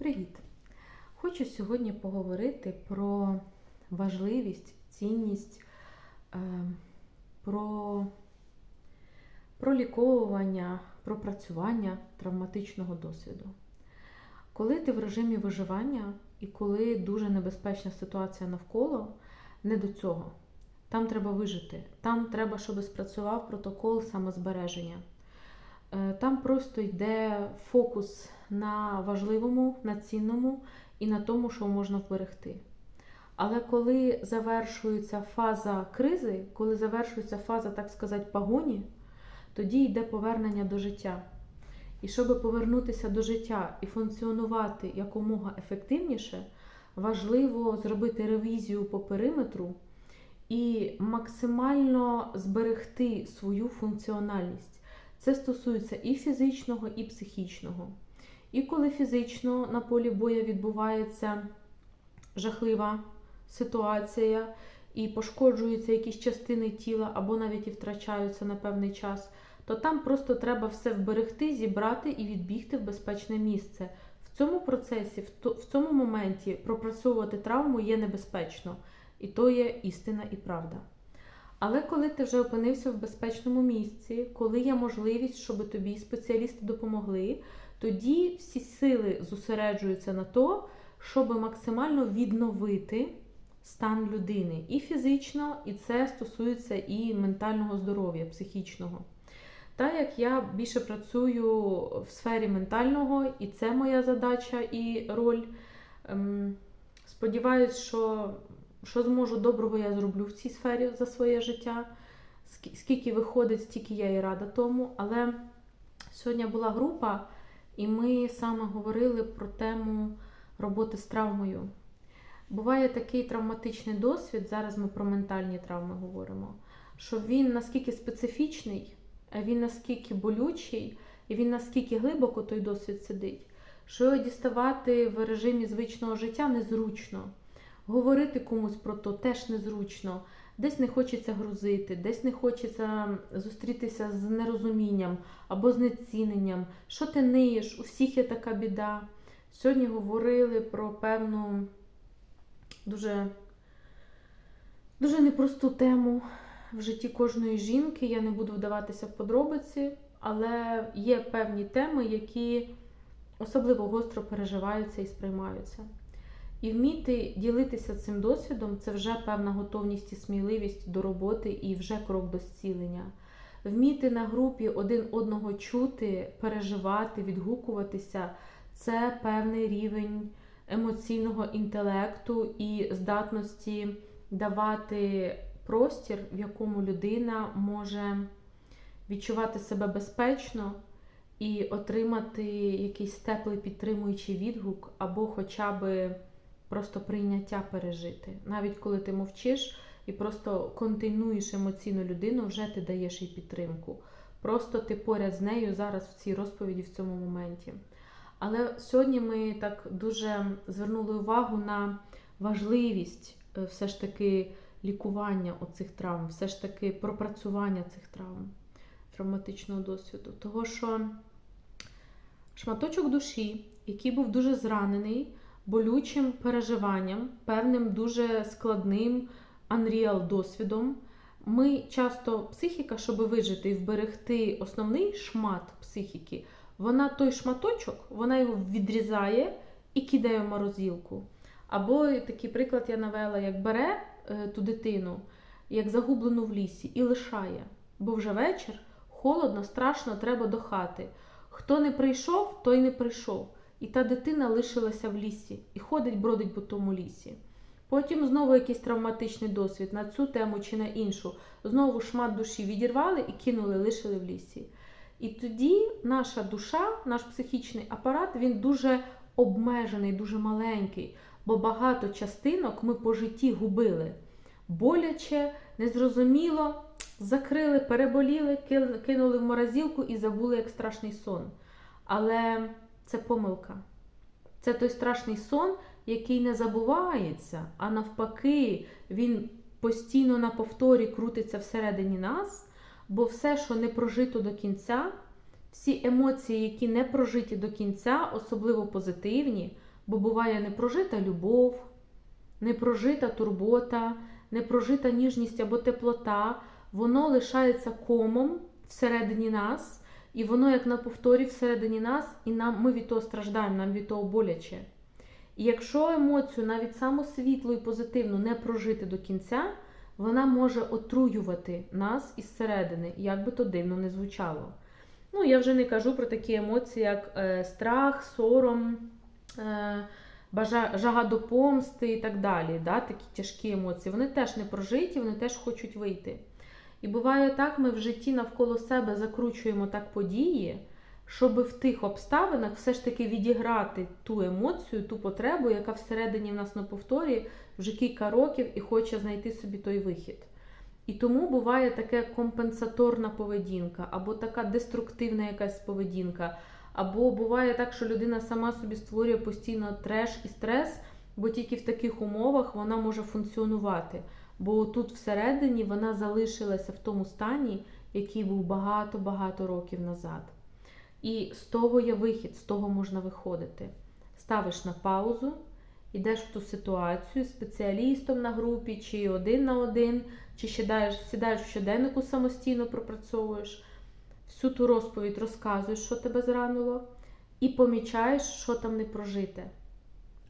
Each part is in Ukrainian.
Привіт! Хочу сьогодні поговорити про важливість, цінність, е, про проліковування, пропрацювання травматичного досвіду. Коли ти в режимі виживання і коли дуже небезпечна ситуація навколо, не до цього. Там треба вижити. Там треба, щоб спрацював протокол самозбереження. Е, Там просто йде фокус на важливому, на цінному і на тому, що можна вберегти. Але коли завершується фаза кризи, коли завершується фаза, так сказати, погоні, тоді йде повернення до життя. І щоб повернутися до життя і функціонувати якомога ефективніше, важливо зробити ревізію по периметру і максимально зберегти свою функціональність. Це стосується і фізичного, і психічного. І коли фізично на полі бою відбувається жахлива ситуація, і пошкоджуються якісь частини тіла, або навіть і втрачаються на певний час, то там просто треба все вберегти, зібрати і відбігти в безпечне місце. В цьому процесі, в цьому моменті пропрацьовувати травму є небезпечно, і то є істина і правда. Але коли ти вже опинився в безпечному місці, коли є можливість, щоб тобі спеціалісти допомогли, тоді всі сили зосереджуються на то, щоб максимально відновити стан людини і фізично, і це стосується і ментального здоров'я, психічного. Так як я більше працюю в сфері ментального, і це моя задача і роль. ем, Сподіваюсь, що що зможу доброго я зроблю в цій сфері за своє життя. Скільки виходить, стільки я і рада тому. Але сьогодні була група, і ми саме говорили про тему роботи з травмою. Буває такий травматичний досвід, зараз ми про ментальні травми говоримо, що він наскільки специфічний, він наскільки болючий, і він наскільки глибоко той досвід сидить, що його діставати в режимі звичного життя незручно. Говорити комусь про то теж незручно. Десь не хочеться грузити, десь не хочеться зустрітися з нерозумінням або знеціненням. Що ти ниєш? У всіх є така біда. Сьогодні говорили про певну дуже, дуже непросту тему в житті кожної жінки. Я не буду вдаватися в подробиці, але є певні теми, які особливо гостро переживаються і сприймаються. І вміти ділитися цим досвідом це вже певна готовність і сміливість до роботи і вже крок до зцілення. Вміти на групі один одного чути, переживати, відгукуватися це певний рівень емоційного інтелекту і здатності давати простір, в якому людина може відчувати себе безпечно і отримати якийсь теплий підтримуючий відгук, або хоча б просто прийняття пережити. Навіть коли ти мовчиш і просто континуєш емоційну людину, вже ти даєш їй підтримку. Просто ти поряд з нею зараз в цій розповіді, в цьому моменті. Але сьогодні ми так дуже звернули увагу на важливість е, все ж таки лікування оцих травм, все ж таки пропрацювання цих травм, травматичного досвіду. Того, що шматочок душі, який був дуже зранений, болючим переживанням, певним дуже складним unreal досвідом. Ми часто психіка, щоб вижити і вберегти основний шмат психіки, вона той шматочок, вона його відрізає і кидає в морозилку. Або такий приклад я навела, як бере е, ту дитину, як загублену в лісі, і лишає. Бо вже вечір, холодно, страшно, треба до хати. Хто не прийшов, той не прийшов. І та дитина лишилася в лісі і ходить, бродить по тому лісі. Потім знову якийсь травматичний досвід на цю тему чи на іншу. Знову шмат душі відірвали і кинули, лишили в лісі. І тоді наша душа, наш психічний апарат, він дуже обмежений, дуже маленький, бо багато частинок ми по житті губили. Боляче, незрозуміло, закрили, переболіли, кинули в морозилку і забули як страшний сон. Але це помилка. Це той страшний сон, який не забувається, а навпаки, він постійно на повторі крутиться всередині нас, бо все, що не прожито до кінця, всі емоції, які не прожиті до кінця, особливо позитивні, Бо буває непрожита любов, непрожита турбота, непрожита ніжність або теплота, воно лишається комом всередині нас, і воно, як на повторі, всередині нас, і нам, ми від того страждаємо, нам від того боляче. І якщо емоцію, навіть саму світлу і позитивну, не прожити до кінця, вона може отруювати нас із середини, як би то дивно не звучало. Ну, я вже не кажу про такі емоції, як е, страх, сором, е, бажа, жага до помсти і так далі. Да? Такі тяжкі емоції. Вони теж не прожиті, вони теж хочуть вийти. І буває так, ми в житті навколо себе закручуємо так події, щоб в тих обставинах все ж таки відіграти ту емоцію, ту потребу, яка всередині в нас на повторі вже кілька років і хоче знайти собі той вихід. І тому буває така компенсаторна поведінка, або така деструктивна якась поведінка, або буває так, що людина сама собі створює постійно треш і стрес, бо тільки в таких умовах вона може функціонувати. Бо тут всередині вона залишилася в тому стані, який був багато-багато років назад. І з того є вихід, з того можна виходити. Ставиш на паузу, йдеш в ту ситуацію з спеціалістом на групі, чи один на один, чи сідаєш, сідаєш в щоденнику самостійно пропрацьовуєш, всю ту розповідь розказуєш, що тебе зранило, і помічаєш, що там не прожите.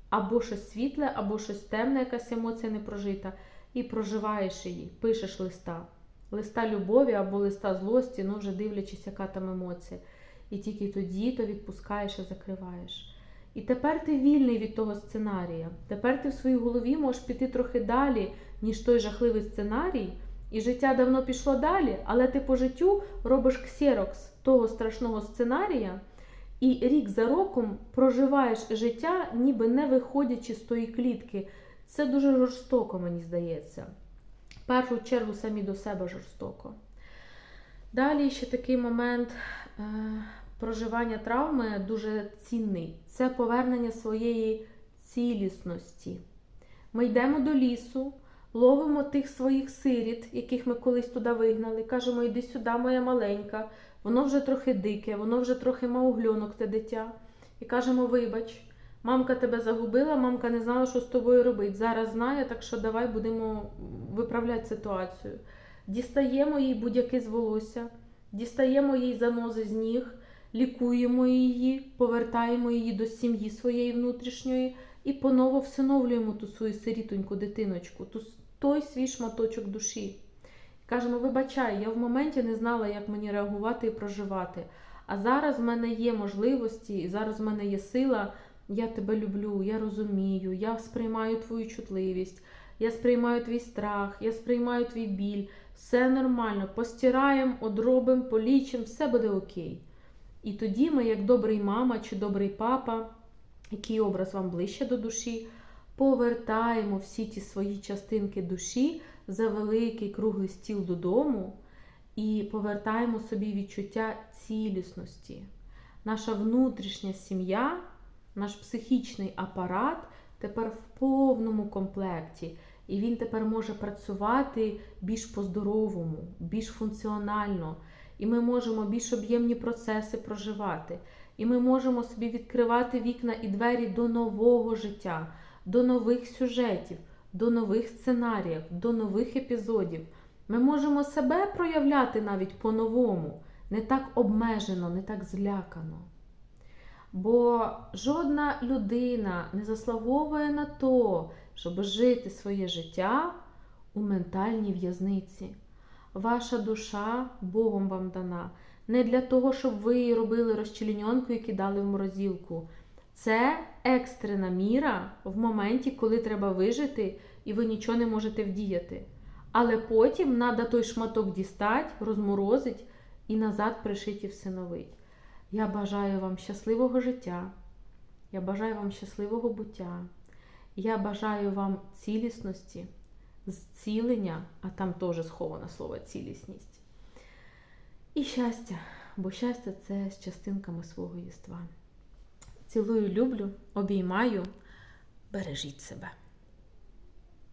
Або щось світле, або щось темне, якась емоція не прожита, і проживаєш її, пишеш листа. Листа любові або листа злості, ну вже дивлячись, яка там емоція. І тільки тоді то відпускаєш і закриваєш. І тепер ти вільний від того сценарія. Тепер ти в своїй голові можеш піти трохи далі, ніж той жахливий сценарій. І життя давно пішло далі, але ти по життю робиш ксерокс того страшного сценарія, і рік за роком проживаєш життя, ніби не виходячи з тої клітки. Це дуже жорстоко, мені здається. В першу чергу самі до себе жорстоко. Далі ще такий момент е, проживання травми дуже цінний. Це повернення своєї цілісності. Ми йдемо до лісу, ловимо тих своїх сиріт, яких ми колись туди вигнали. Кажемо, йди сюди, моя маленька. Воно вже трохи дике, воно вже трохи маугльонок те дитя. І кажемо, вибач, мамка тебе загубила, мамка не знала, що з тобою робити. Зараз знає, так що давай будемо виправляти ситуацію. Дістаємо їй будь-яке з волосся, дістаємо їй занози з ніг, лікуємо її, повертаємо її до сім'ї своєї внутрішньої і поново всиновлюємо ту свою сирітоньку дитиночку, ту, той свій шматочок душі. Кажемо, вибачай, я в моменті не знала, як мені реагувати і проживати. А зараз в мене є можливості, і зараз в мене є сила. Я тебе люблю, я розумію, я сприймаю твою чутливість, я сприймаю твій страх, я сприймаю твій біль. Все нормально, постираємо, одробимо, полічимо, все буде окей. І тоді ми, як добрий мама чи добрий папа, який образ вам ближче до душі, повертаємо всі ті свої частинки душі за великий круглий стіл додому і повертаємо собі відчуття цілісності. Наша внутрішня сім'я, наш психічний апарат тепер в повному комплекті. І він тепер може працювати більш по-здоровому, більш функціонально. І ми можемо більш об'ємні процеси проживати. І ми можемо собі відкривати вікна і двері до нового життя, до нових сюжетів, до нових сценаріїв, до нових епізодів. Ми можемо себе проявляти навіть по-новому, не так обмежено, не так злякано. Бо жодна людина не заслуговує на то, щоб жити своє життя у ментальній в'язниці. Ваша душа Богом вам дана. Не для того, щоб ви робили розчленьонку і кидали в морозилку. Це екстрена міра в моменті, коли треба вижити, і ви нічого не можете вдіяти. Але потім треба той шматок дістати, розморозити і назад пришити і всиновить. Я бажаю вам щасливого життя. Я бажаю вам щасливого буття. Я бажаю вам цілісності, зцілення, а там теж сховане слово цілісність. І щастя, бо щастя це з частинками свого єства. Цілую, люблю, обіймаю, бережіть себе.